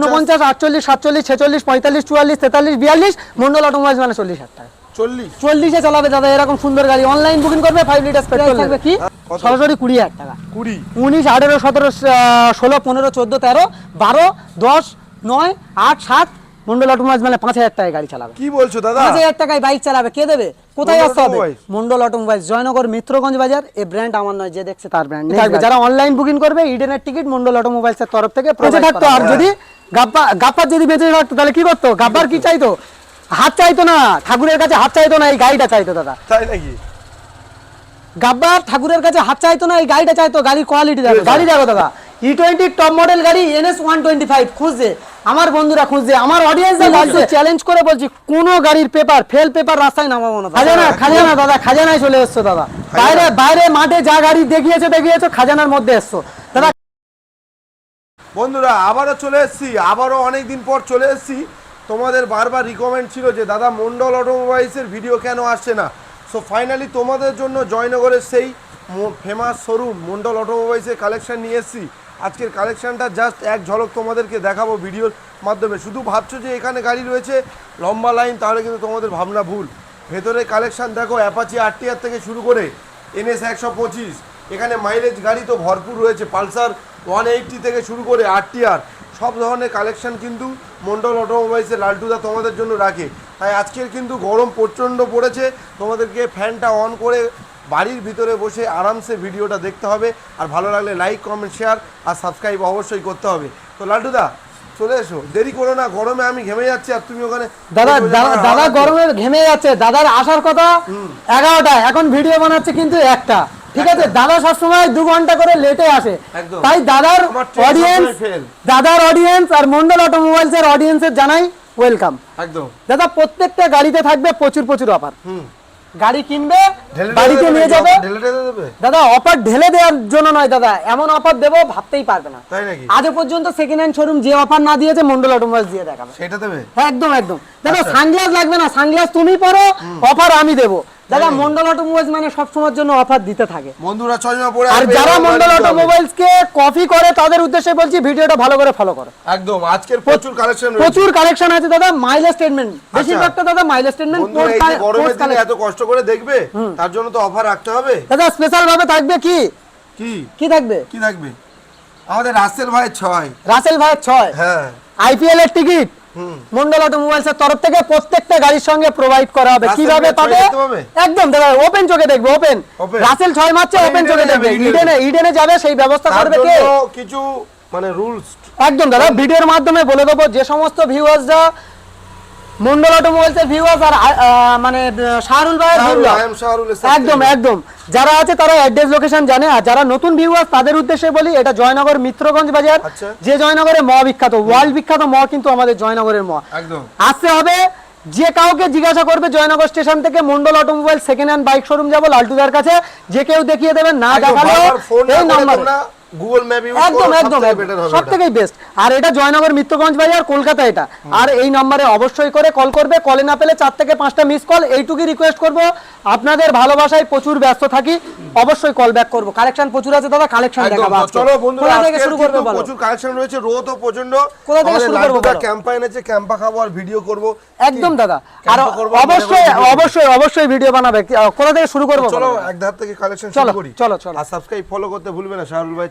উনপঞ্চাশ আটচল্লিশ সাতচল্লিশ ছেচল্লিশ পঁয়তাল্লিশ চুয়াল্লিশ তেতাল্লিশ বিয়াল্লিশ মন্ডল অটোমোবাইলস মানে চল্লিশ হাজার টাকা। চল্লিশ? চল্লিশে চালাবে দাদা এরকম সুন্দর গাড়ি। অনলাইন বুকিং করবে ফাইভ লিটার পেট্রোল থাকবে কি? সরাসরি কুড়ি হাজার টাকা। কুড়ি? উনিশ আঠেরো সতেরো ষোলো পনেরো চোদ্দ তেরো বারো দশ নয় আট সাত মন্ডল অটোমোবাইলস মানে পাঁচ হাজার টাকায় গাড়ি চালাবে। কি বলছো দাদা? পাঁচ হাজার টাকায় বাইক চালাবে। কে দেবে? কোথায় মন্ডল আসতে হবে? মন্ডল অটোমোবাইলস জয়নগর মিত্রগঞ্জ বাজার। এই ব্র্যান্ড আমার নয় যে দেখছে তার ব্র্যান্ড থাকবে। যারা অনলাইন বুকিং করবে ইডেনের টিকিট মন্ডল অটোমোবাইলস এর তরফ থেকে থাকতো। আর যদি গাব্বা গাব্বার যদি বেঁচে থাকতো তাহলে কি করতো? গাব্বার কি চাইতো? হাত চাইতো না ঠাকুরের কাছে হাত চাইতো না এই গাড়িটা চাইতো দাদা। তাই নাকি? গাব্বার ঠাকুরের কাছে হাত চাইতো না এই গাড়িটা চাইতো গাড়ির কোয়ালিটি দেখো গাড়ি দেখো দাদা। ই টোয়েন্টি টপ মডেল গাড়ি এনএস ওয়ান টোয়েন্টি ফাইভ খুঁজছে। আমার বন্ধুরা খুঁজছে আমার অডিয়েন্স বলছে চ্যালেঞ্জ করে বলছি কোন গাড়ির পেপার ফেল পেপার রাস্তায় নামাবো না খাজানা খাজানা দাদা খাজানায় চলে এসছো দাদা। বাইরে বাইরে মাঠে যা গাড়ি দেখিয়েছো দেখিয়েছো খাজানার মধ্যে এসছো। বন্ধুরা, আবারও চলে এসেছি, আবারও অনেক দিন পর চলে এসেছি। তোমাদের বারবার রিকমেন্ড ছিল যে, দাদা, মন্ডল অটোমোবাইলসের ভিডিও কেন আসছে না? সো ফাইনালি তোমাদের জন্য জয়নগরের সেই ফেমাস শোরুম মন্ডল অটোমোবাইলসের কালেকশান নিয়ে এসেছি। আজকের কালেকশানটা জাস্ট এক ঝলক তোমাদেরকে দেখাবো ভিডিওর মাধ্যমে। শুধু ভাবছ যে, এখানে গাড়ি রয়েছে, লম্বা লাইন তাহলে কিন্তু তোমাদের ভাবনা ভুল। ভেতরে কালেকশান দেখো অ্যাপাচি আরটিআর থেকে শুরু করে এনএস একশো পঁচিশ, এখানে মাইলেজ গাড়ি তো ভরপুর রয়েছে, পালসার ওয়ান এইটটি থেকে শুরু করে আরটিআর সব ধরনের কালেকশন কিন্তু মন্ডল অটোমোবাইলসের লালটুদা তোমাদের জন্য রাখে। তাই আজকের কিন্তু গরম প্রচণ্ড পড়েছে তোমাদেরকে ফ্যানটা অন করে বাড়ির ভিতরে বসে আরামসে ভিডিওটা দেখতে হবে আর ভালো লাগলে লাইক কমেন্ট শেয়ার আর সাবস্ক্রাইব অবশ্যই করতে হবে। তো লালটুদা চলে এসো। দেরি করো না গরমে আমি ঘেমে যাচ্ছি আর তুমি ওখানে দাদা দাদা গরমে ঘেমে যাচ্ছে দাদার আসার কথা এগারোটা এখন ভিডিও বানাচ্ছে কিন্তু একটা। ঠিক আছে দাদা সবসময় দু ঘণ্টা করে লেটে আসে। তাই দাদার অডিয়েন্স দাদার অডিয়েন্স আর মন্ডল অটোমোবাইলস এর অডিয়েন্সের জানাই ওয়েলকাম একদম। দাদা প্রত্যেকটা গাড়িতে থাকবে প্রচুর প্রচুর অফার গাড়ি কিনবে বাড়িতে নিয়ে যাবে। দাদা অফার ঢেলে দেওয়ার জন্য নয় দাদা এমন অফার দেবো ভাবতেই পারবে না। তাই নাকি? আজও পর্যন্ত সেকেন্ড হ্যান্ড শোরুম যে অফার না দিয়েছে মন্ডল অটোমোবাইলস দিয়ে দেখাবে। সেটা দেবে? একদম একদম। দাদা সানগ্লাস লাগবে না সানগ্লাস তুমি পরো অফার আমি দেবো। দাদা মন্ডল অটোমোবাইলস মানে সব সময়ের জন্য অফার দিতে থাকে। বন্ধুরা ছয় চশমা পরে আর যারা মন্ডল অটোমোবাইলস কে কপি করে তাদের উদ্দেশ্যে বলছি ভিডিওটা ভালো করে ফলো করো। একদম আজকের প্রচুর কালেকশন প্রচুর কালেকশন আছে দাদা মাইলেজ স্টেটমেন্ট বেশিরভাগটা দাদা মাইলেজ স্টেটমেন্ট গরমের দিনে এত কষ্ট করে দেখবে তার জন্য তো অফার রাখতে হবে। দাদা স্পেশাল ভাবে থাকবে কি? কি? কি থাকবে? কি থাকবে? আমাদের রাসেল ভাই ছয়। রাসেল ভাইয়ের ছয়? হ্যাঁ। আইপিএল এর টিকিট মন্ডল অটোমোবাইলস এর তরফ থেকে প্রত্যেকটা গাড়ির সঙ্গে প্রোভাইড করা হবে। কীভাবে পাবে? একদম দাদা ওপেন চোখে দেখবে ওপেন রাসেল ছয় মারছে মানে ওপেন চোখে দেখবে। ইডেনে। ইডেনে ইডেনে যাবে সেই ব্যবস্থা করবে কে? কিছু মানে রুলস একদম দাদা ভিডিওর মাধ্যমে বলে দেবো যে সমস্ত ভিউয়ার্সরা মন্ডল অটোমোবাইলস এর ভিউয়ার্স আর মানে শাহরুল ভাইয়ের একদম একদম। যারা আছে তারা অ্যাড্রেস লোকেশন জানে আর যারা নতুন ভিউয়ার্স তাদের উদ্দেশ্যে বলি এটা জয়নগর মিত্রগঞ্জ বাজার। আচ্ছা। যে জয়নগরে ম বিখ্যাত ওয়ার্ল্ড বিখ্যাত ম কিন্তু আমাদের জয়নগরের ম। একদম। আসতে হবে যে কাউকে জিজ্ঞাসা করবে জয়নগর স্টেশন থেকে Mondal automobile second hand bike showroom যাব লালটুদার কাছে। যে কেউ দেখিয়ে দেবেন না দেখালেও এই নাম্বারে গুগল ম্যাপ ইউজ একদম সব। থেকেই বেস্ট আর এটা জয়নগর মিত্রগঞ্জ বাজার কলকাতা এটা। আর এই নম্বরে অবশ্যই করে কল করবে। কলে না পেলে চার থেকে পাঁচটা মিস কল এইটুকুই রিকোয়েস্ট করব। আপনাদের ভালোবাসায় প্রচুর ব্যস্ত থাকি। অবশ্যই কল ব্যাক করব। কালেকশন প্রচুর আছে দাদা কালেকশন দেখাবো চলো বন্ধুরা কোথা থেকে শুরু করবে বলো? প্রচুর কালেকশন রয়েছে রোদও প্রচণ্ড কোথা থেকে শুরু করব বলো? ক্যাম্পাইন আছে ক্যাম্পা খাব আর ভিডিও করব। একদম দাদা। আর অবশ্যই অবশ্যই অবশ্যই ভিডিও বানাবে। কোথা থেকে শুরু করব চলো এক ধার থেকে কালেকশন শুরু করি। চলো, চলো। আর সাবস্ক্রাইব ফলো করতে ভুলবে না শাহরুল ভাই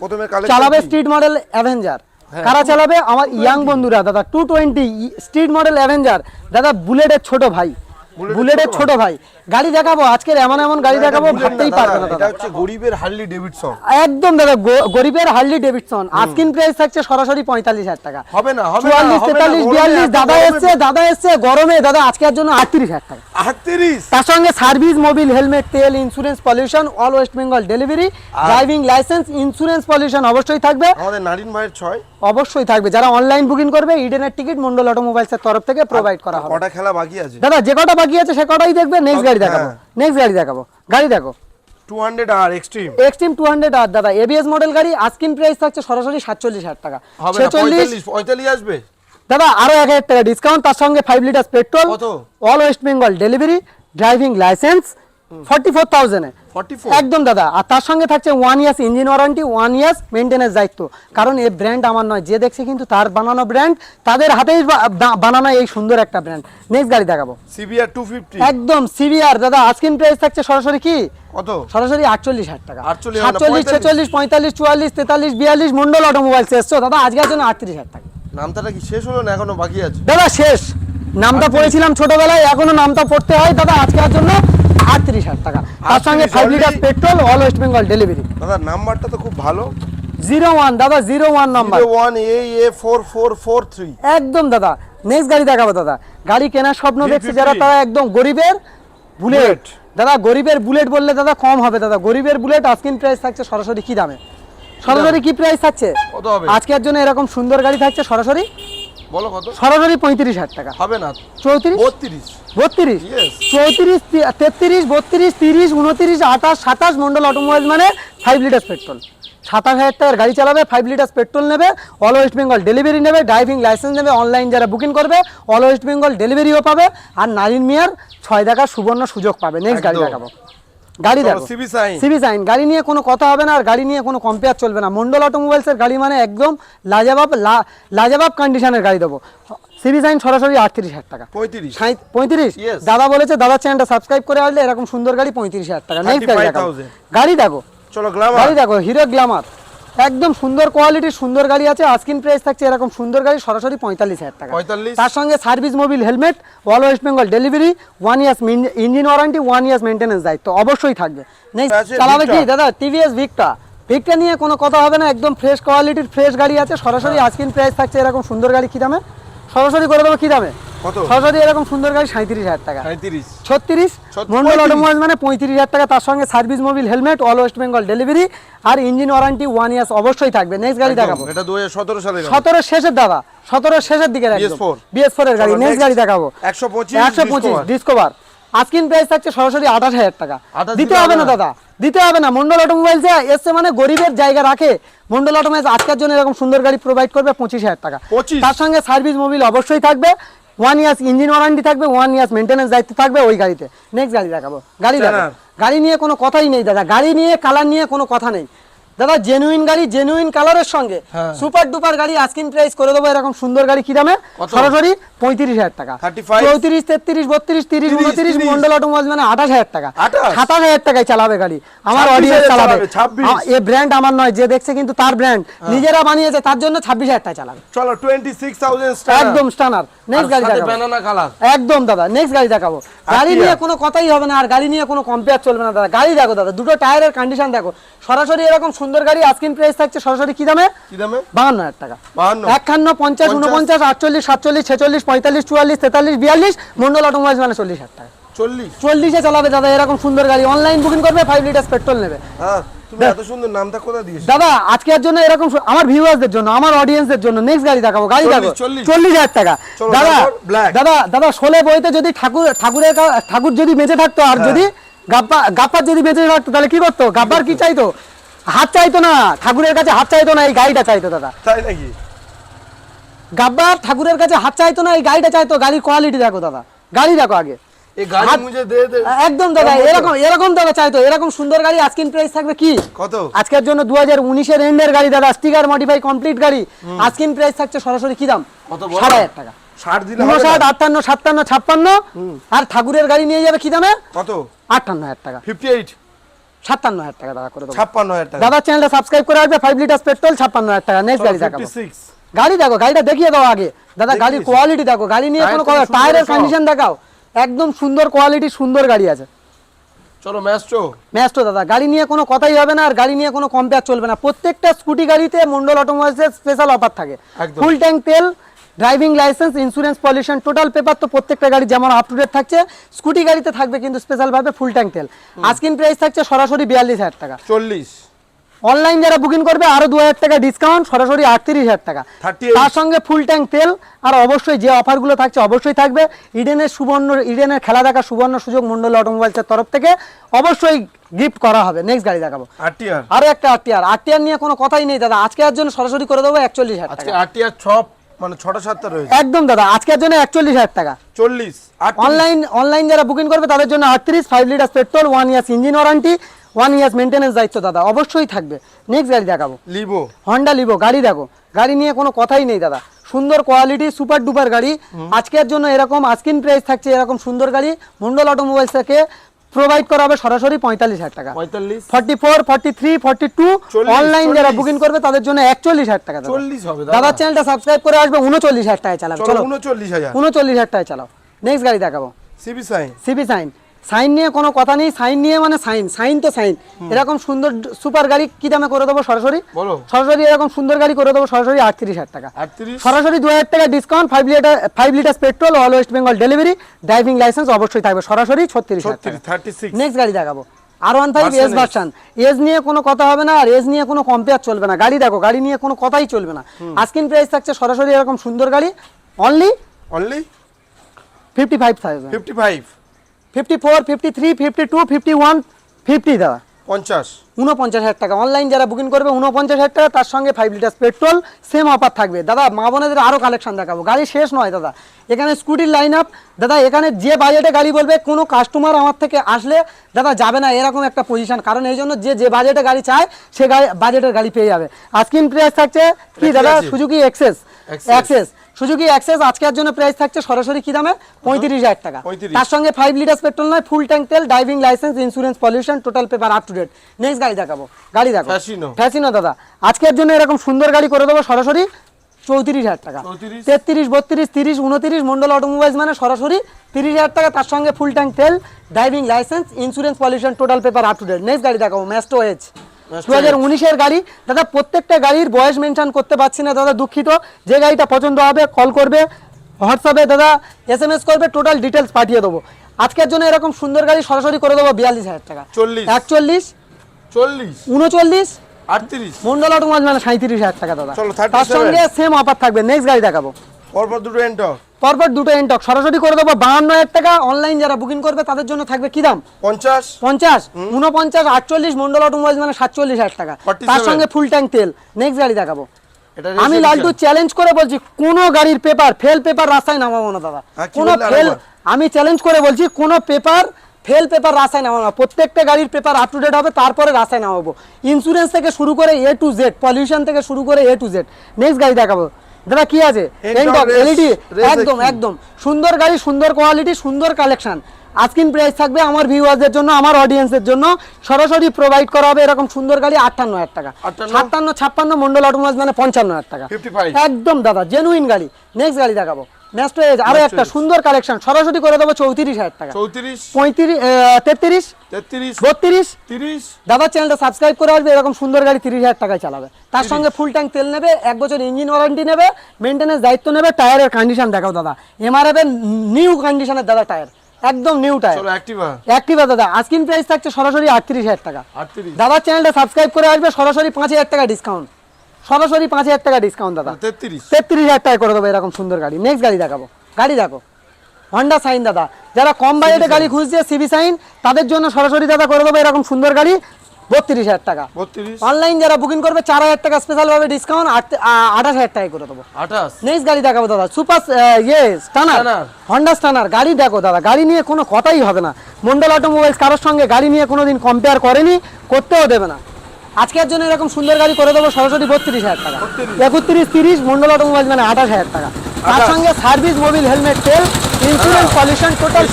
প্রথমে চালাবে স্ট্রিট মডেল অ্যাভেঞ্জার কারা চালাবে? আমার ইয়াং বন্ধুরা দাদা two twenty street model avenger দাদা বুলেটের ছোট ভাই। বুলেটের ছোট ভাই। গাড়ি দেখাবো আজকের এমন এমন গাড়ি দেখাবো ভাবতেই পারবে না এটা হচ্ছে গরিবের হার্লি ডেভিডসন একদম দাদা গরিবের হার্লি ডেভিডসন আস্কিন প্রাইস থাকছে সরাসরি পঁয়তাল্লিশ হাজার টাকা। হবে না হবে না চুয়াল্লিশ হবে না, তেতাল্লিশ গরমে বিয়াল্লিশ এত দাদা গরমে- এসছে দাদা এসছে গরমে দাদা আজকের জন্য আটত্রিশ হাজার টাকা। 38 তার সঙ্গে সার্ভিস মোবিল হেলমেট তেল insurance pollution all West Bengal delivery driving licence insurance pollution অবশ্যই থাকবে। আমাদের নারিন ভাইয়ের ছয়। অবশ্যই থাকবে। যারা অনলাইন বুকিং করবে ইডেনের টিকিট মন্ডল অটোমোবাইলস এর তরফ থেকে প্রোভাইড করা হবে। কটা খেলা বাকি আছে? দাদা যে কটা বাকি আছে সে কটাই দেখবে? নেক্সট গাড়ি দেখাবো। হ্যাঁ। নেক্সট গাড়ি দেখাবো। গাড়ি দেখো। 200 আর এক্সট্রিম এক্সট্রিম দাদা এবিএস মডেল গাড়ি আস্কিন প্রাইস থাকছে সরাসরি সাতচল্লিশ হাজার টাকা। হবে না ছেচল্লিশ 45 45 আসবে। দাদা আরও এক হাজার টাকা ডিসকাউন্ট তার সঙ্গে ফাইভ লিটার পেট্রোল কত? All West Bengal delivery driving licence forty four থাউজেন্ডে forty four একদম দাদা। আর তার সঙ্গে থাকছে one years engine warranty one years maintenance দায়িত্ব। কারণ এই ব্র্যান্ড আমার নয়। যে দেখছে কিন্তু তার বানানো ব্র্যান্ড তাদের হাতেই বানানো এই সুন্দর একটা ব্র্যান্ড নেক্সট গাড়ি দেখাবো। সিবিআর টু ফিফটি একদম সিভিআর দাদা আজকিন প্রাইস থাকছে সরাসরি কি? কত? সরাসরি আটচল্লিশ হাজার টাকা। 48 সাতচল্লিশ 45, ছেচল্লিশ পঁয়তাল্লিশ চুয়াল্লিশ তেতাল্লিশ বিয়াল্লিশ মন্ডল অটোমোবাইলস এসছো দাদা? আজকের জন্য আটত্রিশ হাজার টাকা। নামতাটা কি শেষ হলো না এখনও বাকি আছে? দাদা শেষ। নামটা পড়েছিলাম ছোটবেলায় এখনও নামটা পড়তে হয়। দাদা আজকের জন্য আটত্রিশ হাজার টাকা। তার সঙ্গে five litre petrol all West Bengal delivery দাদা নাম্বারটা তো খুব ভালো। জিরো ওয়ান দাদা zero one number. One A A four four four three. একদম দাদা। নেক্সট গাড়ি দেখাবো দাদা। গাড়ি কেনার স্বপ্ন দেখছে যারা তারা একদম গরিবের বুলেট দাদা গরিবের বুলেট বললে দাদা কম হবে দাদা। গরিবের বুলেট আজকিন প্রাইস থাকছে সরাসরি কি দামে? সরাসরি কি প্রাইস থাকছে? আজকের জন্য এরকম সুন্দর গাড়ি থাকছে সরাসরি বলো কত? সরাসরি পঁয়ত্রিশ হাজার টাকা। হবে না। চৌত্রিশ? বত্রিশ। বত্রিশ? চৌত্রিশ তেত্রিশ বত্রিশ তিরিশ উনত্রিশ আঠাশ সাতাশ মন্ডল অটোমোবাইল মানে ফাইভ লিটার পেট্রোল সাতাশ হাজার টাকার গাড়ি চালাবে ফাইভ লিটার পেট্রোল নেবে অল ওয়েস্ট বেঙ্গল ডেলিভারি নেবে ড্রাইভিং লাইসেন্স নেবে অনলাইন যারা বুকিং করবে অল ওয়েস্ট বেঙ্গল ডেলিভারিও পাবে আর নারিন মিয়ার ছয় টাকার সুবর্ণ সুযোগ পাবে। নেক্সট গাড়ি। দেখাবো। গাড়ি দেখো। সিবি সাইন গাড়ি নিয়ে কোনো কথা হবে না আর গাড়ি নিয়ে কোনো কম্পেয়ার চলবে না। মন্ডল অটোমোবাইলসের গাড়ি মানে একদম লাজাবাব লাজাবাব কন্ডিশনের গাড়ি দেবো। সিবি সাইন সরাসরি আটত্রিশ হাজার টাকা। পঁয়ত্রিশ। পঁয়ত্রিশ? দাদা বলেছে দাদা চ্যানেলটা সাবস্ক্রাইব করে আসলে এরকম সুন্দর গাড়ি পঁয়ত্রিশ হাজার টাকা। নেক্সট গাড়ি দেখো গাড়ি দেখো চলো গাড়ি দেখো হিরো গ্লামার একদম সুন্দর কোয়ালিটির সুন্দর গাড়ি আছে। আস্কিন প্রাইস থাকছে এরকম সুন্দর গাড়ি সরাসরি পঁয়তাল্লিশ হাজার টাকা। 45 তার সঙ্গে service mobil helmet all West Bengal delivery one years engine warranty one years maintenance দায়িত্ব অবশ্যই থাকবে। চালাবে কি? দাদা টিভিএস ভিক্টা ভিক্টা নিয়ে কোনো কথা হবে না একদম ফ্রেশ কোয়ালিটির ফ্রেশ গাড়ি আছে। সরাসরি আস্কিন প্রাইস থাকছে এরকম সুন্দর গাড়ি কি দামে? সরাসরি করে দেবো কি দামে? সরাসরি এরকম সুন্দর গাড়ি সাঁত্রিশ হাজার টাকা। ছত্রিশ? মন্ডল অটোমোবাইল মানে পঁয়ত্রিশ হাজার টাকা তার সঙ্গে service mobil helmet all West Bengal delivery আর ইঞ্জিন ওয়ারেন্টি ওয়ান ইয়ার্স অবশ্যই থাকবে। নেক্সট গাড়ি দেখাবো। এটা দু হাজার সতেরো সালে সতেরো শেষের দাদা সতেরো শেষের দিকে BS4 বিএস ফোর এর গাড়ি। নেক্সট গাড়ি দেখাবো। একশো পঁচিশ ডিসকভার আজকিন প্রাইস থাকছে সরাসরি আঠাশ হাজার টাকা। দিতে হবে না। দাদা দিতে হবে না। মন্ডল অটোমোবাইলস এসছে মানে গরিবের জায়গা রাখে। মন্ডল অটোমোবাইলস আজকের জন্য এরকম সুন্দর গাড়ি প্রোভাইড করবে পঁচিশ হাজার টাকা। 25 তার সঙ্গে সার্ভিস মোবিল অবশ্যই থাকবে। ওয়ান ইয়ার্স ইঞ্জিন ওয়ারেন্টি থাকবে ওয়ান ইয়ার্স মেনটেন্যান্স দায়িত্ব থাকবে ওই গাড়িতে। নেক্সট গাড়ি দেখাবো। গাড়ি। গাড়ি নিয়ে কোনো কথাই নেই দাদা। গাড়ি নিয়ে কালার নিয়ে কোনো কথা নেই। দাদা জেনুইন গাড়ি জেনুইন কালারের সঙ্গে হ্যাঁ। সুপার ডুপার গাড়ি আস্কিন প্রাইস করে দেবো এরকম সুন্দর গাড়ি কি দামে? সরাসরি পঁয়ত্রিশ হাজার টাকা। চৌত্রিশ তেত্রিশ বত্রিশ তিরিশ উনত্রিশ মন্ডল অটোমোবাইল মানে আঠাশ হাজার টাকা। সাতাশ হাজার টাকায় চালাবে গাড়ি। আমার 26 অডিয়েন্স চালাবে। চালাবে, 26 আ- এ ব্র্যান্ড আমার নয় যে দেখছে কিন্তু তার ব্র্যান্ড নিজেরা বানিয়েছে তার জন্য ছাব্বিশ হাজার টাকা চালাবে। চলো টোয়েন্টি সিক্স থাউজেন্ড একদম স্টানার নেক্সট গাড়ি দেখাবো। একদম দাদা নেক্সট গাড়ি দেখাবো। গাড়ি নিয়ে কোনো কথাই হবে না আর গাড়ি নিয়ে কোনো কম্পেয়ার চলবে না দাদা। গাড়ি দেখো দাদা দুটো টায়ারের কন্ডিশন দেখো। সরাসরি এরকম সুন্দর গাড়ি আস্কিন প্রাইস থাকছে সরাসরি কি দামে? কি দামে? বাহান্ন হাজার টাকা। একখান্ন পঞ্চাশ পঞ্চাশ। উনপঞ্চাশ আটচল্লিশ সাতচল্লিশ ছেচল্লিশ পঁয়তাল্লিশ চুয়াল্লিশ তেতাল্লিশ বিয়াল্লিশ মন্ডল অটোমোবাইল মানে চল্লিশ হাজার টাকা। চল্লিশ? চল্লিশে চালাবে দাদা এরকম সুন্দর গাড়ি। অনলাইন বুকিং করবে ফাইভ লিটার পেট্রোল নেবে। হ্যাঁ দাদা আজকের জন্য এরকম আমার ভিউয়ার্সদের জন্য আমার অডিয়েন্সদের জন্য নেক্সট গাড়ি দেখাবো গাড়ি দেখো 40, 40 চল্লিশ হাজার টাকা। দাদা দাদা দাদা শোলে বইতে যদি ঠাকুর ঠাকুরের ঠাকুর যদি বেঁচে থাকতো আর হ্যাঁ। যদি গাপ্পা গাপ্পার যদি বেঁচে থাকতো তাহলে কি করতো? গাব্বার কি চাইতো? হাত চাইতো না ঠাকুরের কাছে হাত চাইতো না এই গাড়িটা চাইতো দাদা। তাই নাকি? গাব্বার ঠাকুরের কাছে হাত চাইতো না এই গাড়িটা চাইতো গাড়ির কোয়ালিটি দেখো দাদা। গাড়ি দেখো আগে। একদম দাদা এরকম এরকম দাদা চাইতো এরকম সুন্দর গাড়ি আজকিন প্রাইস থাকবে কি? কত? আজকের জন্য দু হাজার উনিশের এন্ডের গাড়ি দাদা স্টিকার মডিফাই কমপ্লিট গাড়ি। আজকিন প্রাইস থাকছে সরাসরি কি দাম? বলো? হাজার টাকা। ষাট দিলে না? আটান্ন সাতান্ন ছাপ্পান্ন। আর ঠাকুরের গাড়ি নিয়ে যাবে কি দামে? কত? আটান্ন হাজার টাকা। ফিফটি এইট হাজার টাকা দাদা করে ছাপ্পান্ন হাজার টাকা। দাদা চ্যানেলটা সাবস্ক্রাইব করে আসবে ফাইভ লিটার পেট্রোল ছাপ্পান্ন হাজার টাকা। নেক্সট গাড়ি দেখাবো। গাড়ি দেখো গাড়িটা দেখিয়ে দাও আগে। দাদা গাড়ির কোয়ালিটি দেখো। গাড়ি নিয়ে কোনো কথা টায়ারের কন্ডিশন দেখাও। একদম সুন্দর কোয়ালিটি সুন্দর গাড়ি আছে। চলো ম্যাস্ট্রো ম্যাস্টো দাদা গাড়ি নিয়ে কোনো কথাই হবে না আর গাড়ি নিয়ে কোনো কম্পেয়ার চলবে না। প্রত্যেকটা স্কুটি গাড়িতে মন্ডল অটোমোবাইলসের স্পেশাল অফার থাকে। ফুল ট্যাঙ্ক তেল driving licence insurance pollution total paper তো প্রত্যেকটা গাড়ি যেমন আপ টু ডেট থাকছে স্কুটি গাড়িতে থাকবে কিন্তু স্পেশাল ভাবে ফুল ট্যাঙ্ক তেল। আজকিন প্রাইস থাকছে সরাসরি বিয়াল্লিশ হাজার টাকা। চল্লিশ। অনলাইন যারা বুকিং করবে আরও দু হাজার টাকা ডিসকাউন্ট সরাসরি আটত্রিশ হাজার টাকা। তার সঙ্গে ফুল ট্যাঙ্ক তেল আর অবশ্যই যে অফারগুলো থাকছে অবশ্যই থাকবে। ইডেনের সুবর্ণ ইডেনের খেলা দেখা সুবর্ণ সুযোগ মন্ডল অটোমোবাইলসের তরফ থেকে অবশ্যই গিফট করা হবে। নেক্সট গাড়ি দেখাবো। আরও একটা আরটিআর আরটিআর নিয়ে কোনো কথাই নেই দাদা। আজকে আর জন্য সরাসরি করে দেবো একচল্লিশ হাজার আরটিআর সব মানে ছটা সাতটা রয়েছে। একদম দাদা আজকের জন্য একচল্লিশ হাজার টাকা। চল্লিশ অনলাইন অনলাইন যারা বুকিং করবে তাদের জন্য আটত্রিশ five litre petrol one years engine warranty one years maintenance দায়িত্ব দাদা অবশ্যই থাকবে। নেক্সট গাড়ি দেখাবো। লিবো হন্ডা লিভো গাড়ি দেখো। গাড়ি নিয়ে কোনো কথাই নেই দাদা। সুন্দর কোয়ালিটি সুপার ডুপার গাড়ি। আজকের জন্য এরকম আস্কিন প্রাইস থাকছে এরকম সুন্দর গাড়ি। মন্ডল অটোমোবাইলস থেকে প্রোভাইড করা হবে সরাসরি পঁয়তাল্লিশ হাজার টাকা। পঁয়তাল্লিশ? Forty four forty three forty two online যারা বুকিং করবে তাদের জন্য একচল্লিশ হাজার টাকা দাদা। চল্লিশ দাদা। চ্যানেলটা সাবস্ক্রাইব করে আসবে উনচল্লিশ হাজার টাকায় চালাবে। চলো চলো। উনচল্লিশ হাজার। উনচল্লিশ হাজার টাকায় চালাও। নেক্সট গাড়ি দেখাবো। CB shine CB shine shine নিয়ে কোনো কথা নেই সাইন নিয়ে মানে সাইন সাইন তো সাইন। এরকম সুন্দর সুপার গাড়ি কি দামে করে দেবো সরাসরি? সরাসরি এরকম সুন্দর গাড়ি করে দেবো সরাসরি আটত্রিশ হাজার টাকা। সরাসরি দু হাজার টাকা discount five litre five litre petrol all West Bengal delivery driving licence অবশ্যই থাকবে। সরাসরি ছত্রিশ নেক্সট গাড়ি দেখাবো। আর one five S version age নিয়ে কোনো কথা হবে না আর এজ নিয়ে কোনো কম্পেয়ার চলবে না। গাড়ি দেখো গাড়ি নিয়ে কোনো কথাই চলবে না। আস্কিন প্রাইস থাকছে সরাসরি এরকম সুন্দর গাড়ি। Only only fifty five thousand fifty five fifty four fifty three fifty two fifty one fifty দেওয়া পঞ্চাশ। উনপঞ্চাশ হাজার টাকা। অনলাইন যারা বুকিং করবে উনপঞ্চাশ হাজার টাকা তার সঙ্গে five litre petrol same offer থাকবে। দাদা মা বোনেদের আরও কালেকশন দেখাবো। গাড়ি শেষ নয় দাদা। এখানে স্কুটির লাইন আপ দাদা এখানে যে বাজেটে গাড়ি বলবে কোনো কাস্টমার আমার থেকে আসলে দাদা যাবে না। এরকম একটা পজিশন কারণ এই জন্য যে যে বাজেটে গাড়ি চায় সে গাড়ি বাজেটের গাড়ি পেয়ে যাবে। আজকিন প্রাইস থাকছে। কি দাদা? Suzuki Access. Access Suzuki Access আজকের জন্য প্রাইস থাকছে সরাসরি কি দামে পঁয়ত্রিশ হাজার টাকা। তার সঙ্গে ফাইভ লিটার পেট্রোল নয় ফুল ট্যাঙ্ক তেল driving licence insurance pollution total paper up to date next গাড়ি দেখাবো। গাড়ি দেখো। ফ্যাসিনো দাদা। আজকের জন্য এরকম সুন্দর গাড়ি করে দেবো সরাসরি চৌত্রিশ হাজার টাকা। তেত্রিশ বত্রিশ তিরিশ উনত্রিশ মন্ডল অটোমোবাইলস মানে সরাসরি তিরিশ হাজার টাকা তার সঙ্গে ফুল ট্যাঙ্ক তেল driving licence insurance pollution total paper up to date next গাড়ি দেখাবো ম্যাস্টো এজ দু হাজার উনিশের গাড়ি দাদা প্রত্যেকটা গাড়ির বয়স মেনশন করতে পারছি না দাদা দুঃখিত। যে গাড়িটা পছন্দ হবে কল করবে। হোয়াটসঅ্যাপে দাদা এস এম এস করবে টোটাল ডিটেলস পাঠিয়ে দেবো। আজকের জন্য এরকম সুন্দর গাড়ি সরাসরি করে দেবো বিয়াল্লিশ হাজার টাকা। চল্লিশ। একচল্লিশ? চল্লিশ। উনচল্লিশ? আটত্রিশ। মন্ডল মানে সাঁত্রিশ হাজার টাকা দাদা। তার সঙ্গে সেম অফার থাকবে। নেক্সট গাড়ি দেখাবো। পরপর দুটো এন্টক পরপর দুটো এনটক সরাসরি করে দেবো বাহান্ন হাজার টাকা অনলাইন যারা বুকিং করবে তাদের জন্য থাকবে কি দাম? পঞ্চাশ। পঞ্চাশ। উনপঞ্চাশ আটচল্লিশ মন্ডল অটোমোবাইল মানে সাতচল্লিশ হাজার টাকা। তার সঙ্গে ফুল ট্যাঙ্ক তেল। নেক্সট গাড়ি দেখাবো। আমি লালটু চ্যালেঞ্জ করে বলছি কোনো গাড়ির পেপার ফেল পেপার রাস্তায় নামাবো না দাদা। হ্যাঁ, কোনো ফেল আমি চ্যালেঞ্জ করে বলছি কোনো পেপার ফেল পেপার রাস্তায় নামাবো না। প্রত্যেকটা গাড়ির পেপার আপ টু ডেট হবে তারপরে রাস্তায় নামাবো। ইন্স্যুরেন্স থেকে শুরু করে এ টু জেড পলিউশন থেকে শুরু করে এ টু জেড নেক্সট গাড়ি দেখাবো। দাদা কি আছে? এলইডি একদম একদম। সুন্দর গাড়ি সুন্দর কোয়ালিটি সুন্দর কালেকশন আজকিন প্রাইস থাকবে আমার ভিউয়ারদের জন্য আমার অডিয়েন্সের জন্য। সরাসরি প্রোভাইড করা হবে এরকম সুন্দর গাড়ি আটান্ন হাজার টাকা। 58 সাতান্ন ছাপ্পান্ন মন্ডল অটোমাস মানে পঞ্চান্ন হাজার টাকা। একদম দাদা জেনুইন গাড়ি। নেক্সট গাড়ি দেখাবো। এজ আরও একটা সুন্দর কালেকশন সরাসরি করে দেবো চৌত্রিশ হাজার টাকা। চৌত্রিশ। পঁয়ত্রিশ তেত্রিশ তেত্রিশ। বত্রিশ। তিরিশ। চ্যানেলটা সাবস্ক্রাইব করে আসবে এরকম সুন্দর গাড়ি তিরিশ হাজার টাকায় চালাবে। তার সঙ্গে ফুল ট্যাঙ্ক তেল নেবে এক বছর ইঞ্জিন ওয়ারেন্টি নেবে মেনটেন্যান্স দায়িত্ব নেবে টায়ারের কন্ডিশন দেখাও দাদা। এমআরএফ এর নিউ কন্ডিশনের দাদা টায়ার একদম নিউ টায়ার চলো অ্যাক্টিভা অ্যাক্টিভা দাদা আজকিন প্রাইস থাকছে সরাসরি আটত্রিশ হাজার টাকা। আটত্রিশ। দাদার চ্যানেলটা সাবস্ক্রাইব করে আসবে সরাসরি পাঁচ হাজার টাকা ডিসকাউন্ট সরাসরি পাঁচ হাজার টাকা ডিসকাউন্ট দাদা। তেত্রিশ। তেত্রিশ হাজার টাকা করে দেবো এরকম সুন্দর গাড়ি। নেক্সট গাড়ি দেখাবো। গাড়ি দেখো হন্ডা সাইন দাদা। যারা কম বাজেটে গাড়ি খুঁজছে সিবি সাইন তাদের জন্য সরাসরি দাদা করে দেবো এরকম সুন্দর গাড়ি। বত্রিশ হাজার টাকা। বত্রিশ। অনলাইন যারা বুকিং করবে চার হাজার টাকা স্পেশাল ভাবে ডিসকাউন্ট আঠাশ হাজার টাকায় করে দেবো। আঠাশ। নেক্সট গাড়ি দেখাবো দাদা। সুপার ইয়ে স্টানার হন্ডা স্টানার গাড়ি দেখো দাদা। গাড়ি নিয়ে কোনো কথাই হবে না। মন্ডল অটোমোবাইলস কারোর সঙ্গে গাড়ি নিয়ে কোনোদিন কম্পেয়ার করেনি করতেও দেবে না। আজকের জন্য এরকম সুন্দর গাড়ি করে দেবো সরাসরি বত্রিশ হাজার টাকা। একত্রিশ তিরিশ মন্ডল অটোমোবাইল মানে আঠাশ হাজার টাকা। তার সঙ্গে সার্ভিস মোবিল হেলমেট তেল ইন্স্যুরেন্স পলিউশন টোটাল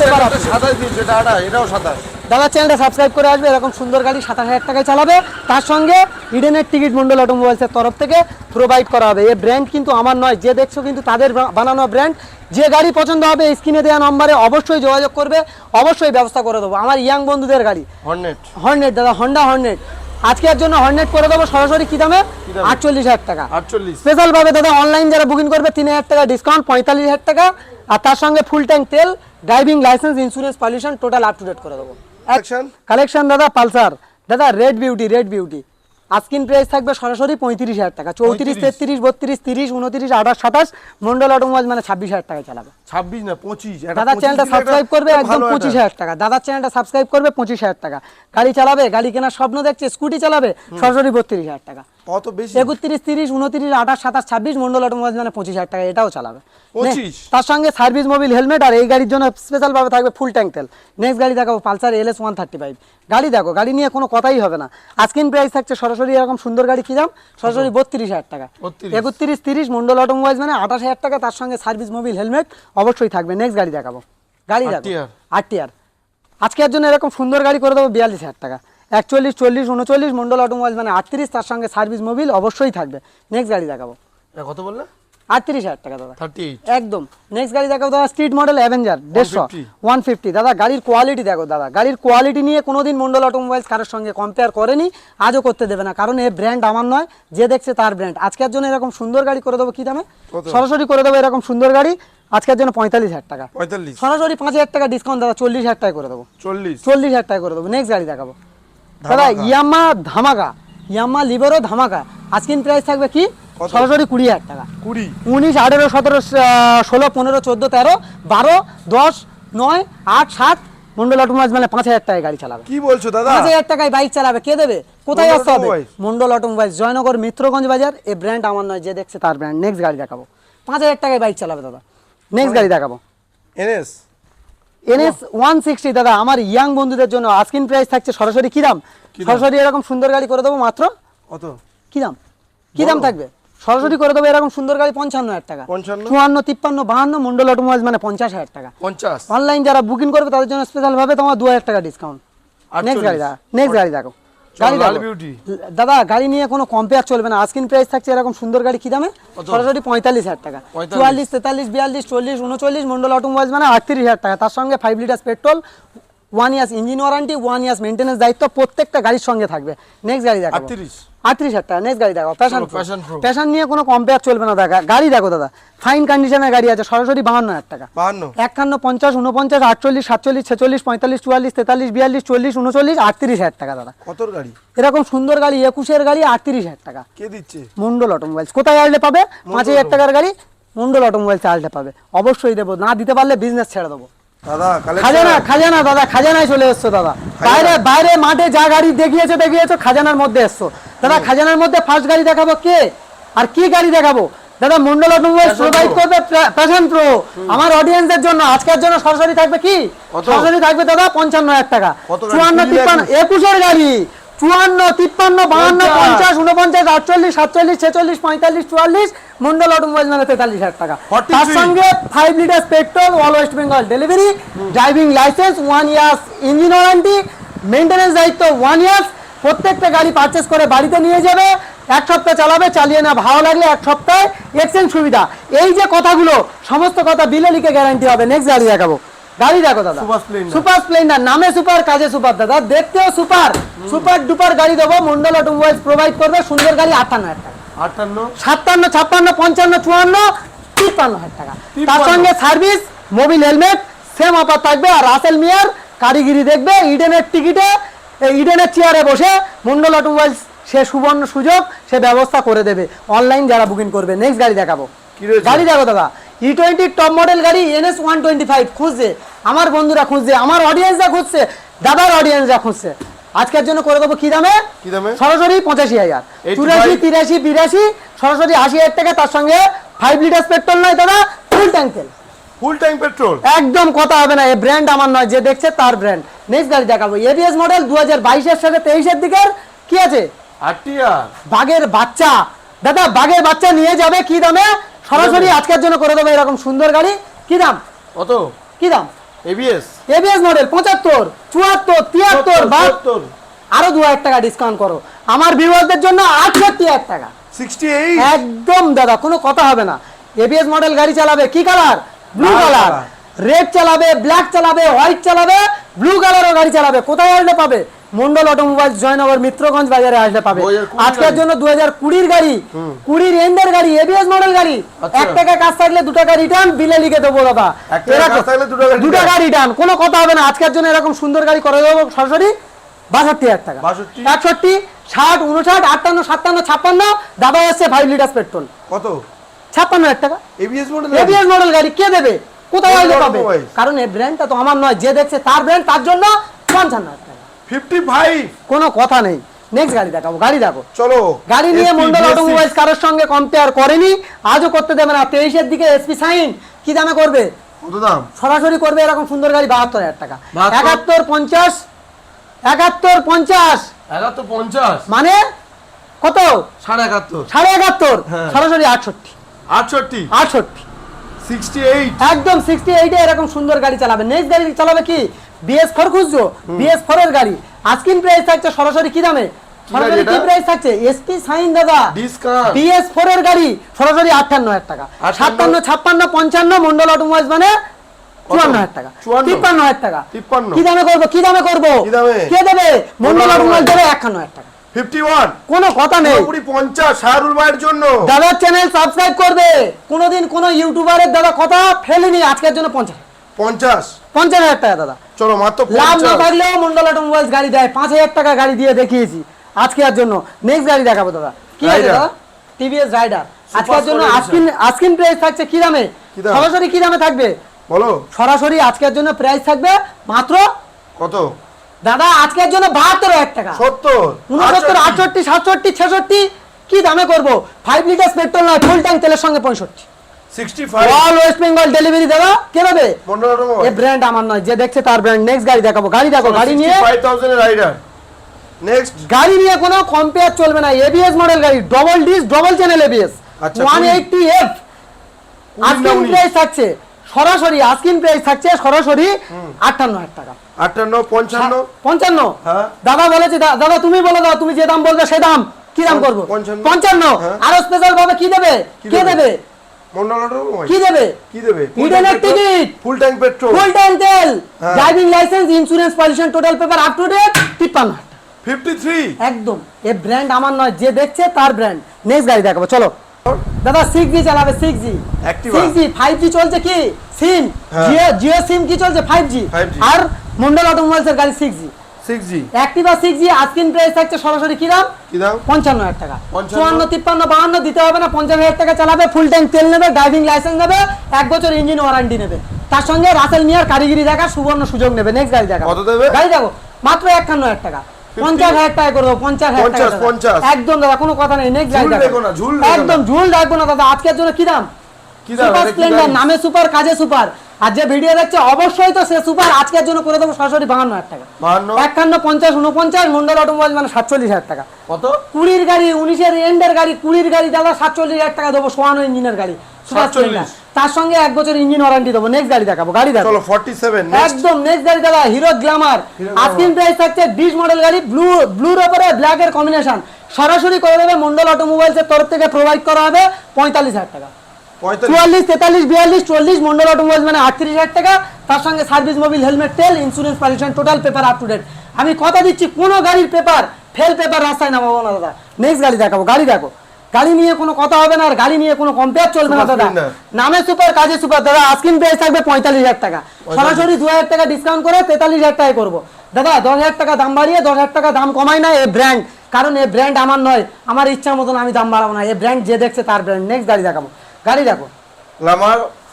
এটাও সাতাশ। দাদা চ্যানেলটা সাবস্ক্রাইব করে আসবে এরকম সুন্দর গাড়ি সাতাশ হাজার টাকায় চালাবে। তার সঙ্গে ইডেনের টিকিট মন্ডল অটোমোবাইলসের তরফ থেকে প্রোভাইড করা হবে। এই ব্র্যান্ড কিন্তু আমার নয় যে দেখছ কিন্তু তাদের বানানো ব্র্যান্ড যে গাড়ি পছন্দ হবে স্ক্রিনে দেওয়া নম্বরে অবশ্যই যোগাযোগ করবে অবশ্যই ব্যবস্থা করে দেবো। আমার ইয়াং বন্ধুদের গাড়ি। হর্নেট হর্নেট দাদা হন্ডা হর্নেট আজকের জন্য হর্নেট করে দেবো সরাসরি কি দামে? আটচল্লিশ হাজার টাকা। আটচল্লিশ। স্পেশাল ভাবে দাদা অনলাইন যারা বুকিং করবে তিন হাজার টাকা ডিসকাউন্ট পঁয়তাল্লিশ হাজার টাকা। আর তার সঙ্গে ফুল ট্যাঙ্ক তেল driving licence insurance pollution total up to date করে দেবো। কালেকশন দাদা পালসার। দাদা red beauty red beauty asking price থাকবে সরাসরি পঁয়ত্রিশ হাজার টাকা। চৌত্রিশ তেত্রিশ বত্রিশ তিরিশ উনত্রিশ আঠাশ সাতাশ মন্ডল অটোমোবাইল মানে ছাব্বিশ হাজার টাকা চালাবে। ছাব্বিশ না পঁচিশ। দাদা দাদার চ্যানেলটা সাবস্ক্রাইব করবে একদম পঁচিশ হাজার টাকা। দাদার চ্যানেলটা সাবস্ক্রাইব করবে পঁচিশ হাজার টাকা। গাড়ি চালাবে গাড়ি কেনার স্বপ্ন দেখছে স্কুটি চালাবে সরাসরি বত্রিশ হাজার টাকা। কত বেশি? একত্রিশ তিরিশ উনত্রিশ আঠাশ সাতাশ ছাব্বিশ মন্ডল অটোমোবাইল মানে পঁচিশ হাজার টাকা এটাও চালাবে। তার সঙ্গে সার্ভিস মোবিল হেলমেট আর এই গাড়ির জন্য স্পেশাল ভাবে থাকবে ফুল ট্যাঙ্ক তেল। নেক্সট গাড়ি দেখাবো Pulsar L S one thirty five গাড়ি দেখো গাড়ি নিয়ে কোনো কথাই হবে না। আজকিন প্রাইস থাকছে সরাসরি এরকম সুন্দর গাড়ি কি দাম? সরাসরি বত্রিশ। হাজার টাকা। 32 একত্রিশ তিরিশ মন্ডল অটোমোবাইল মানে আঠাশ হাজার টাকা তার সঙ্গে সার্ভিস মোবিল হেলমেট অবশ্যই থাকবে। নেক্সট গাড়ি দেখাবো। গাড়ি দেখো। আট টিয়ার। আজকের জন্য এরকম সুন্দর গাড়ি করে দেবো বিয়াল্লিশ হাজার টাকা। একচল্লিশ চল্লিশ উনচল্লিশ মন্ডল অটোমোবাইল মানে আটত্রিশ তার সঙ্গে সার্ভিস মোবিল অবশ্যই থাকবে। নেক্সট গাড়ি দেখাবো। এটা কত বললে? আটত্রিশ হাজার টাকা দাদা। একদম। নেক্সট গাড়ি দেখাবো দাদা স্ট্রিট মডেল অ্যাভেঞ্জার দেড়শো 150 ওয়ান ফিফটি দাদা গাড়ির কোয়ালিটি দেখো দাদা। গাড়ির কোয়ালিটি নিয়ে কোনোদিন মন্ডল অটোমোবাইলস কারোর সঙ্গে কম্পেয়ার করেনি আজও করতে দেবে না। কারণ এই ব্র্যান্ড আমার নয় যে দেখছে তার ব্র্যান্ড আজকের জন্য এরকম সুন্দর গাড়ি করে দেবো কি দামে? সরাসরি করে দেবো এরকম সুন্দর গাড়ি। আজকের জন্য পঁয়তাল্লিশ হাজার টাকা। পঁয়তাল্লিশ। সরাসরি পাঁচ হাজার টাকা ডিসকাউন্ট দাদা চল্লিশ হাজার টাকা করে দেবো। চল্লিশ। চল্লিশ হাজার টাকা করে দেবো। নেক্সট গাড়ি দেখাবো। দাদা। ইয়ামা ধামাকা। ইয়ামা লিভারও ধামাকা। আজকিন প্রাইস থাকবে কি? সরাসরি কুড়ি হাজার টাকা। কুড়ি? উনিশ আঠেরো সতেরো ষোলো পনেরো চোদ্দ তেরো বারো দশ নয় আট সাত মন্ডল অটোমোবাইলস মানে পাঁচ হাজার টাকায় গাড়ি চালাবে। কি বলছো দাদা? পাঁচ হাজার টাকায় বাইক চালাবে। কে দেবে? কোথায় মন্ডল আসতে হবে? মন্ডল অটোমোবাইলস জয়নগর মিত্রগঞ্জ বাজার। এই ব্র্যান্ড আমার নয় যে দেখছে তার ব্র্যান্ড নেক্সট গাড়ি দেখাবো। পাঁচ হাজার টাকায় বাইক চালাবে দাদা। নেক্সট গাড়ি দেখাবো। এনএস এনএস ওয়ান সিক্সটি দাদা আমার ইয়াং বন্ধুদের জন্য আস্কিন প্রাইস থাকছে সরাসরি কি দাম? সরাসরি এরকম সুন্দর গাড়ি করে দেবো মাত্র? কত? কি দাম? কি দাম থাকবে? সরাসরি করে দেবো এরকম সুন্দর গাড়ি পঞ্চান্ন হাজার টাকা। চুয়ান্ন তিপ্পান্ন বাহান্ন মন্ডল অটোমোবাইল মানে পঞ্চাশ হাজার টাকা। পঞ্চাশ? অনলাইন যারা বুকিং করবে তাদের জন্য স্পেশাল ভাবে তোমার দু হাজার টাকা ডিসকাউন্ট নেক্সট গাড়ি দেখা নেক্সট গাড়ি দেখো। দাদা গাড়ি নিয়ে কোনো কম্পেয়ার চলবে না। আস্কিন প্রাইস থাকছে এরকম সুন্দর গাড়ি কি দামে? সরাসরি পঁয়তাল্লিশ হাজার টাকা। চুয়াল্লিশ তেতাল্লিশ বিয়াল্লিশ চল্লিশ উনচল্লিশ মন্ডল অটোমোবাইল মানে আটত্রিশ হাজার টাকা। তার সঙ্গে five litre petrol one years engine warranty one years maintenance দায়িত্ব প্রত্যেকটা গাড়ির সঙ্গে থাকবে। নেক্সট গাড়ি দেখো আটত্রিশ। আটত্রিশ হাজার টাকা নেক্সট গাড়ি দেখো প্যাশন প্যাশন নিয়ে কোনো কম্পেয়ার চলবে না গাড়ি দেখো দাদা। ফাইন কন্ডিশনের গাড়ি আছে সরাসরি বাহান্ন হাজার টাকা। বাহান্ন। একান্ন পঞ্চাশ উনপঞ্চাশ আটচল্লিশ সাতচল্লিশ ছেচল্লিশ পঁয়তাল্লিশ চুয়াল্লিশ তেতাল্লিশ বিয়াল্লিশ চল্লিশ উনচল্লিশ আটত্রিশ হাজার টাকা দাদা। কতর গাড়ি? এরকম সুন্দর গাড়ি একুশের গাড়ি আটত্রিশ হাজার টাকা। কে দিচ্ছে? মন্ডল অটোমোবাইলস কোথায় আসলে পাবে? পাঁচ হাজার টাকার গাড়ি মন্ডল অটোমোবাইলস আসলে পাবে। অবশ্যই দেবো। না দিতে পারলে বিজনেস ছেড়ে দেবো। দাদা খাজানা খাজানা দাদা খাজানায় চলে এসছো দাদা। বাইরে বাইরে মাঠে যা গাড়ি দেখিয়েছো দেখিয়েছো খাজানার মধ্যে এসছো। দাদা খাজানার মধ্যে ফার্স্ট গাড়ি দেখাবো কে? আর কি গাড়ি দেখাবো? দাদা মন্ডল অটোমোবাইল Passion প্রোভাইড করবে প্যাশন প্রো আমার অডিয়েন্সের জন্য আজকের জন্য সরাসরি থাকবে কি? সরাসরি থাকবে দাদা পঞ্চান্ন হাজার টাকা। চুয়ান্ন তিপ্পান্ন একুশ। একুশের গাড়ি। চুয়ান্ন তিপ্পান্ন বাহান্ন পঞ্চাশ। পঞ্চাশ উনপঞ্চাশ আটচল্লিশ সাতচল্লিশ ছেচল্লিশ পঁয়তাল্লিশ চুয়াল্লিশ মন্ডল অটোমোবাইল মানে তেতাল্লিশ হাজার টাকা। তার সঙ্গে five litre petrol all West Bengal delivery driving licence one years engine warranty maintenance দায়িত্ব ওয়ান ইয়ার্স প্রত্যেকটা গাড়ি পারচেস করে বাড়িতে নিয়ে যাবে এক সপ্তাহ চালাবে চালিয়ে না ভালো লাগলে এক সপ্তাহে এক্সচেঞ্জ সুবিধা। এই যে কথাগুলো সমস্ত কথা বিলে লিখে গ্যারান্টি হবে। নেক্সট গাড়ি দেখাবো। গাড়ি দেখো দাদা। সুপার স্প্লেন্ডার নামে সুপার কাজে সুপার দাদা দেখতেও সুপার সুপার ডুপার গাড়ি দেবো। মন্ডল অটোমোবাইলস প্রোভাইড করবে। সুন্দর গাড়ি আটান্ন হাজার টাকা। আটান্ন? সাতান্ন ছাপ্পান্ন পঞ্চান্ন চুয়ান্ন তিপ্পান্ন হাজার টাকা। তার সঙ্গে service Mobil helmet same offer থাকবে। আর রাসেল মিয়ার কারিগিরি দেখবে। ইডেনের টিকিটে এই ইডেনের চেয়ারে বসে মন্ডল অটোমোবাইলস সে সুবর্ণ সুযোগ সে ব্যবস্থা করে দেবে। অনলাইন যারা বুকিং করবে। নেক্সট গাড়ি দেখাবো। গাড়ি দেখো দাদা। ই টোয়েন্টি টপ মডেল গাড়ি এনএস ওয়ান টোয়েন্টি ফাইভ খুঁজছে। আমার বন্ধুরা খুঁজছে আমার অডিয়েন্সরা খুঁজছে দাদার অডিয়েন্সরা খুঁজছে। আজকের জন্য করে দেবো কি দামে? সরাসরি পঁচাশি হাজার। 85 চুরাশি তিরাশি বিরাশি সরাসরি আশি হাজার টাকা তার সঙ্গে ফাইভ লিটার পেট্রোল নয় দাদা ফুল ট্যাঙ্ক তেল। ফুল ট্যাঙ্ক পেট্রোল একদম কথা হবে না এই ব্র্যান্ড আমার নয় যে দেখছে তার ব্র্যান্ড নেক্সট গাড়ি দেখাবো এবিএস মডেল দু হাজার বাইশের সাথে তেইশের দিকের কি আছে? আটিয়া বাঘের বাচ্চা। দাদা বাঘের বাচ্চা নিয়ে যাবে কি দামে? সরাসরি আজকের জন্য করে দেবো এরকম সুন্দর গাড়ি। কি দাম? কত? কি দাম? এবিএস এবিএস মডেল পঁচাত্তর চুয়াত্তর তিয়াত্তর বাহাত্তর। আরও দু হাজার টাকা ডিসকাউন্ট করো। আমার ভিউয়ারদের জন্য আটষট্টি হাজার টাকা। সিক্সটি একদম দাদা কোনো কথা হবে না। এবিএস মডেল গাড়ি চালাবে কি কালার ব্লু কালার। রেড চালাবে ব্ল্যাক চালাবে হোয়াইট চালাবে ব্লু কালারও গাড়ি চালাবে। কোথায় আসলে পাবে? মন্ডল অটোমোবাইল জয়নগর মিত্রগঞ্জ বাজারে আসলে পাবে। আজকের জন্য দু হাজার কুড়ির গাড়ি কুড়ির এন্ডের গাড়ি এবিএস মডেল গাড়ি। আচ্ছা। এক টাকা কাজ থাকলে দু টাকা রিটার্ন বিলে লিখে দেবো দাদা। দু টাকা রিটার্ন কোনো কথা হবে না। আজকের জন্য এরকম সুন্দর গাড়ি করে দেবো সরাসরি। বাষট্টি হাজার টাকা। 62 একষট্টি ষাট উনষাট আটান্ন সাতান্ন ছাপ্পান্ন দাদা এসছে ফাইভ লিটার পেট্রোল কত? ছাপ্পান্ন হাজার টাকা। এবিএস মডেল এবিএস মডেল গাড়ি। কে দেবে? কোথায় পাবে? কারণ এই ব্র্যান্ডটা তো আমার নয় যে দেখছে তার ব্র্যান্ড তার জন্য পঞ্চান্ন হাজার টাকা। ফিফটি ফাইভ কোনো কথা নেই। নেক্সট গাড়ি দেখাবো গাড়ি দেখো। চলো গাড়ি নিয়ে মন্ডল অটোমোবাইলস কারোর সঙ্গে কম্পেয়ার করেনি আজও করতে দেবে না। তেইশের দিকে এসপি সাইন কি দামে করবে? কত দাম? সরাসরি করবে এরকম সুন্দর গাড়ি বাহাত্তর হাজার টাকা। একাত্তর পঞ্চাশ? একাত্তর পঞ্চাশ? একাত্তর পঞ্চাশ? মানে কত? সাড়ে একাত্তর। সাড়ে একাত্তর? হ্যাঁ। সরাসরি আটষট্টি। আটষট্টি। আটষট্টি। Sixty eight. একদম সিক্সটি এইটে এরকম সুন্দর গাড়ি চালাবে। নেক্সট গাড়ি চালাবে কি? বিএস ফোর খুঁজছো? বিএস ফোর এর গাড়ি। আজকিন প্রাইস থাকছে সরাসরি কি দামে? সরাসরি কি প্রাইস থাকছে? এসপি সাইন দাদা। ডিসকাউন্ট বিএস ফোর এর গাড়ি। সরাসরি আটান্ন হাজার টাকা। 58 সাতান্ন ছাপ্পান্ন পঞ্চান্ন মন্ডল অটোমোবাইলস মানে চুয়ান্ন হাজার টাকা। তিপ্পান্ন হাজার টাকা। কি দামে করব? কি দামে করব? কে দেবে? মন্ডল মন্ডল অটোমোবাইল দেবে একান্ন হাজার টাকা। ফিফটি ওয়ান কোনো কথা নেই। পুরোপুরি পঞ্চাশ শাহরুল ভাইয়ের জন্য। দাদার চ্যানেল সাবস্ক্রাইব করবে। কোনোদিন কোনো ইউটিউবারের দাদা কথা ফেলেনি আজকের জন্য পঞ্চাশ। পঞ্চাশ। পঞ্চাশ হাজার টাকা দাদা। চলো মাত্র লাভ না থাকলেও মন্ডল অটোমোবাইলস গাড়ি দেয়। পাঁচ হাজার টাকা গাড়ি দিয়ে দেখিয়েছি। আজকের জন্য। নেক্সট গাড়ি দেখাবো দাদা। কি আছে দাদা? টিভিএস রাইডার আজকের জন্য Sport আজকিন আজকিন প্রাইস থাকছে কি দামে? সরাসরি কি দামে থাকবে? বলো। সরাসরি আজকের জন্য প্রাইস থাকবে মাত্র কত? দাদা আজকের জন্য বাহাত্তর হাজার টাকা। সত্তর উনসত্তর আটষট্টি। সাতষট্টি ছেষট্টি কি দামে করব? ফাইভ লিটার পেট্রোল নয় ফুল ট্যাঙ্ক তেলের সঙ্গে পঁয়ষট্টি। অল ওয়েস্ট বেঙ্গল ডেলিভারি দাদা কে দেবে এ ব্র্যান্ড আমার নয় যে দেখছে তার ব্র্যান্ড নেক্সট গাড়ি দেখাবো। গাড়ি দেখো গাড়ি নিয়ে রাইডার নেক্সট গাড়ি নিয়ে কোনো কম্পেয়ার চলবে না এবিএস মডেল গাড়ি double disc double channel ABS one. Eighty F উনিশ। প্রাইস থাকছে। সরাসরি আস্কিন প্রাইস থাকছে সরাসরি আটান্ন হাজার টাকা। আটান্ন পঞ্চান্ন? পঞ্চান্ন। হ্যাঁ। দাদা বলেছে দাদা তুমি বলে দাও তুমি যে দাম বলবে সে দাম কি দাম করব? পঞ্চান্ন। হ্যাঁ। আরও স্পেশাল ভাবে কি দেবে? কে দেবে? দেবে? মন্ডল অটোমোবাইল কি দেবে? কি দেবে? ইডেনের ticket full tank petrol? Full time তেল। হ্যাঁ। Driving licence insurance pollution total paper up to date তিপ্পান্ন ফিফটি থ্রি একদম। এ ব্র্যান্ড আমার নয় যে দেখছে তার ব্র্যান্ড নেক্সট গাড়ি দেখাবো চলো। দাদা সিক্স জি চালাবে six G. Six G five G চলছে কি? সিম। জিও জিও সিম কি চলছে? ফাইভ জি 5G আর মন্ডল অটোমোবাইলস এর গাড়ি six G six G Activa six G আজকিন price থাকছে সরাসরি কি দাম? কি দাম? পঞ্চান্ন হাজার টাকা। 55 চুয়ান্ন তিপ্পান্ন বাহান্ন দিতে হবে না পঞ্চান্ন হাজার টাকা চালাবে ফুল ট্যাঙ্ক তেল নেবে ড্রাইভিং লাইসেন্স নেবে এক বছর ইঞ্জিন ওয়ারেন্টি নেবে। তার সঙ্গে রাসেল মিয়ার কারিগরি দেখার সুবর্ণ সুযোগ নেবে। নেক্সট গাড়ি দেখা কত দেবে? গাড়ি দেখো মাত্র একান্ন হাজার টাকা। পঞ্চাশ হাজার টাকা করে দেবো পঞ্চাশ হাজার টাকা 50, 50 একদম দাদা কোনো কথা নেই নেক্সট ঝুল দেখো দেখো না, ঝুল একদম ঝুল রাখব না দাদা আজকের জন্য কি দাম? কি দাম সুপার স্প্লেন্ডার? নামে সুপার কাজে সুপার আর যে ভিডিও দেখছে অবশ্যই তো সে সুপার আজকের জন্য করে দেবো সরাসরি বাহান্ন হাজার টাকা। একান্ন পঞ্চাশ উনপঞ্চাশ মন্ডল অটোমোবাইল মানে সাতচল্লিশ হাজার টাকা। কত? কুড়ির গাড়ি উনিশের এন্ডের গাড়ি কুড়ির গাড়ি দাদা সাতচল্লিশ হাজার টাকা দেবো সোয়ানো ইঞ্জিনের গাড়ি। সুপার 47 স্প্লেন্ডার তার সঙ্গে এক বছর ইঞ্জিন ওয়ারেন্টি দেবো। নেক্সট গাড়ি দেখাবো গাড়ি দেখো ফর্টি সেভেন একদম নেক্সট গাড়ি দাদা হিরো গ্ল্যামার আজকিন প্রাইস থাকছে বিশ মডেল গাড়ি ব্লু ব্লুর ওপরে ব্ল্যাক এর কম্বিনেশন সরাসরি করে দেবে মন্ডল অটোমোবাইলস এর তরফ থেকে প্রোভাইড করা হবে পঁয়তাল্লিশ হাজার টাকা। চুয়াল্লিশ তেতাল্লিশ বিয়াল্লিশ চল্লিশ মন্ডল অটোমোবাইল মানে আটত্রিশ হাজার টাকা। তার সঙ্গে সার্ভিস মোবিল হেলমেট তেল insurance pollution total paper up to date আমি কথা দিচ্ছি কোনো গাড়ির পেপার ফেল পেপার রাস্তায় নামাবো না দাদা। নেক্সট গাড়ি দেখাবো গাড়ি দেখো। গাড়ি নিয়ে কোনো কথা হবে না আর গাড়ি নিয়ে কোনো কম্পেয়ার চলবে না দাদা। নামে সুপার কাজে সুপার দাদা। আজকিন প্রাইস থাকবে পঁয়তাল্লিশ হাজার টাকা। সরাসরি দু হাজার টাকা ডিসকাউন্ট করে তেতাল্লিশ হাজার টাকায় করব। দাদা দশ হাজার টাকা দাম বাড়িয়ে দশ হাজার টাকা দাম কমাই না এ ব্র্যান্ড কারণ এ ব্র্যান্ড আমার নয়। আমার ইচ্ছা মতন আমি দাম বাড়াবো না। এ ব্র্যান্ড যে দেখছে তার ব্র্যান্ড নেক্সট গাড়ি দেখাবো। গাড়ি দেখো।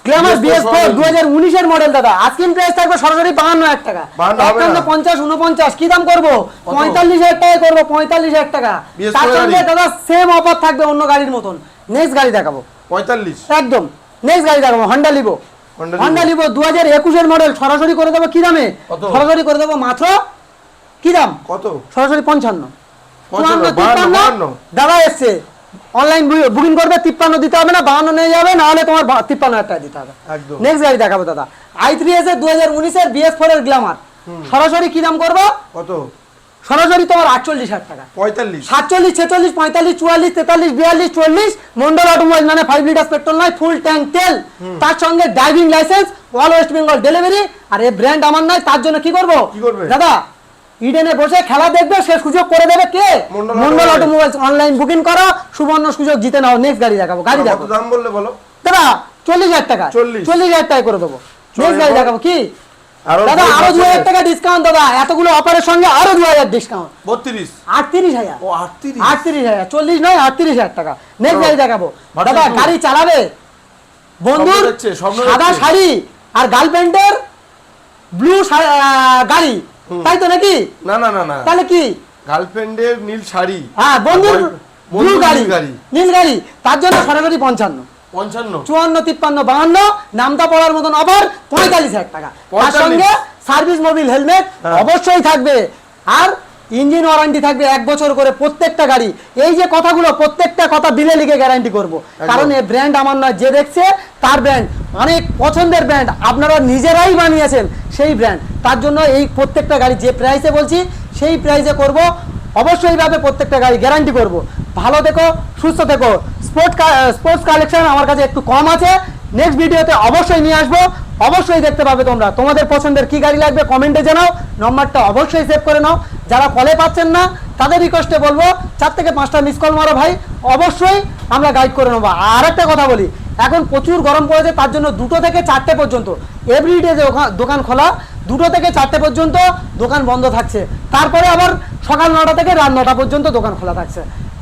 গ্ল্যামার বিএস ফোর দু হাজার উনিশের মডেল দাদা। আজকিন প্রাইস থাকবে সরাসরি বাহান্ন হাজার টাকা। 52 হবে একান্ন। পঞ্চাশ উনপঞ্চাশ কি দাম করব? পঁয়তাল্লিশ হাজার টাকা করব পঁয়তাল্লিশ হাজার টাকা। তার সঙ্গে দাদা সেম অফার থাকবে অন্য গাড়ির মতন। নেক্সট গাড়ি দেখাবো। পঁয়তাল্লিশ। একদম। নেক্সট গাড়ি দেখাবো হন্ডা Honda হন্ডা দু হাজার একুশের মডেল সরাসরি করে দেবো কি দামে? সরাসরি করে দেবো মাত্র কি দাম? কত? সরাসরি পঞ্চান্ন। দাদা এসছে। অনলাইন বুকিং করবে তিপ্পান্ন দিতে হবে না বাহান্ন নিয়ে যাবে নাহলে তোমার তিপ্পান্ন হাজার টাকা দিতে হবে। একদম। নেক্সট গাড়ি দেখাবো দাদা। আই থ্রি এস এর দু হাজার উনিশের বিএস ফোর এর গ্লামার সরাসরি কি দাম করব? কত? সরাসরি তোমার আটচল্লিশ হাজার টাকা। পঁয়তাল্লিশ। সাতচল্লিশ ছেচল্লিশ পঁয়তাল্লিশ চুয়াল্লিশ তেতাল্লিশ বিয়াল্লিশ চল্লিশ মন্ডল অটোমোবাইল মানে ফাইভ লিটার পেট্রোল নয় ফুল ট্যাঙ্ক তেল। তার সঙ্গে driving licence all West Bengal delivery আর এই ব্র্যান্ড আমার নয় তার জন্য কি করব? দাদা ইডেনে বসে খেলা দেখবে সে সুযোগ করে দেবে কে? মন্ডল অটোমোবাইলস অনলাইন বুকিং করো সুবর্ণ সুযোগ জিতে নাও নেক্সট গাড়ি দেখাবো গাড়ি দেখাবো। দাম বললে বলো? দাদা চল্লিশ হাজার টাকা। চল্লিশ। হাজার টাকা করে দেবো। নেক্সট গাড়ি দেখাবো কি? দাদা আরও দু হাজার টাকা ডিসকাউন্ট দাদা। এতগুলো অফারের সঙ্গে আরও দু হাজার ডিসকাউন্ট বত্রিশ। আটত্রিশ হাজার। আটত্রিশ। হাজার। চল্লিশ নয় আটত্রিশ হাজার টাকা। নেক্সট গাড়ি দেখাবো। দাদা গাড়ি চালাবে। বন্ধুর সাদা শাড়ি আর গার্লফ্রেন্ডের ব্লু গাড়ি। তাই তো নাকি? না না না না। তাহলে কি? গার্লফ্রেন্ডের নীল শাড়ি হ্যাঁ বন্ধুর নীল গাড়ি। নীল গাড়ি। নীল গাড়ি। তার জন্য সরাসরি পঞ্চান্ন। পঞ্চান্ন। চুয়ান্ন তিপ্পান্ন বাহান্ন। নামটা পড়ার মতন আবার পঁয়তাল্লিশ হাজার টাকা। তার সঙ্গে সার্ভিস মোবিল হেলমেট। অবশ্যই থাকবে। আর ইঞ্জিন ওয়ারেন্টি থাকবে এক বছর করে প্রত্যেকটা গাড়ি। এই যে কথাগুলো প্রত্যেকটা কথা দিলে লিখে গ্যারান্টি করব। কারণ এই ব্র্যান্ড আমার নয় যে দেখছে তার ব্র্যান্ড অনেক পছন্দের ব্র্যান্ড আপনারা নিজেরাই বানিয়েছেন সেই ব্র্যান্ড তার জন্য এই প্রত্যেকটা গাড়ি যে প্রাইসে বলছি সেই প্রাইসে করব। অবশ্যই ভাবে প্রত্যেকটা গাড়ি গ্যারান্টি করব। ভালো থেকো সুস্থ থেকো। স্পোর্ট স্পোর্টস কালেকশন আমার কাছে একটু কম আছে। নেক্সট ভিডিওতে অবশ্যই নিয়ে আসব। অবশ্যই দেখতে পাবে তোমরা। তোমাদের পছন্দের কি গাড়ি লাগবে কমেন্টে জানাও, নম্বরটা অবশ্যই সেভ করে নাও। যারা কলে পাচ্ছেন না, তাদের রিকোয়েস্টে বলব, চার থেকে পাঁচটা মিস কল মারো ভাই। অবশ্যই আমরা গাইড করে নেব। আর একটা কথা বলি, এখন প্রচুর গরম পড়েছে, তার জন্য দুটো থেকে চারটে পর্যন্ত এভরিডে যে দোকান খোলা, দুটো থেকে চারটে পর্যন্ত দোকান বন্ধ থাকছে। তারপরে আবার সকাল নটা থেকে রাত নটা পর্যন্ত দোকান খোলা থাকছে।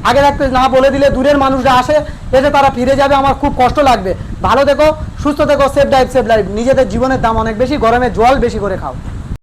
আগে রাখতে না বলে দিলে দূরের মানুষরা আসে, এসে তারা ফিরে যাবে, আমার খুব কষ্ট লাগবে। ভালো দেখো সুস্থ দেখো সেফ ডাইভ সেফ লাইফ নিজেদের জীবনের দাম অনেক বেশি, গরমে জল বেশি করে খাও।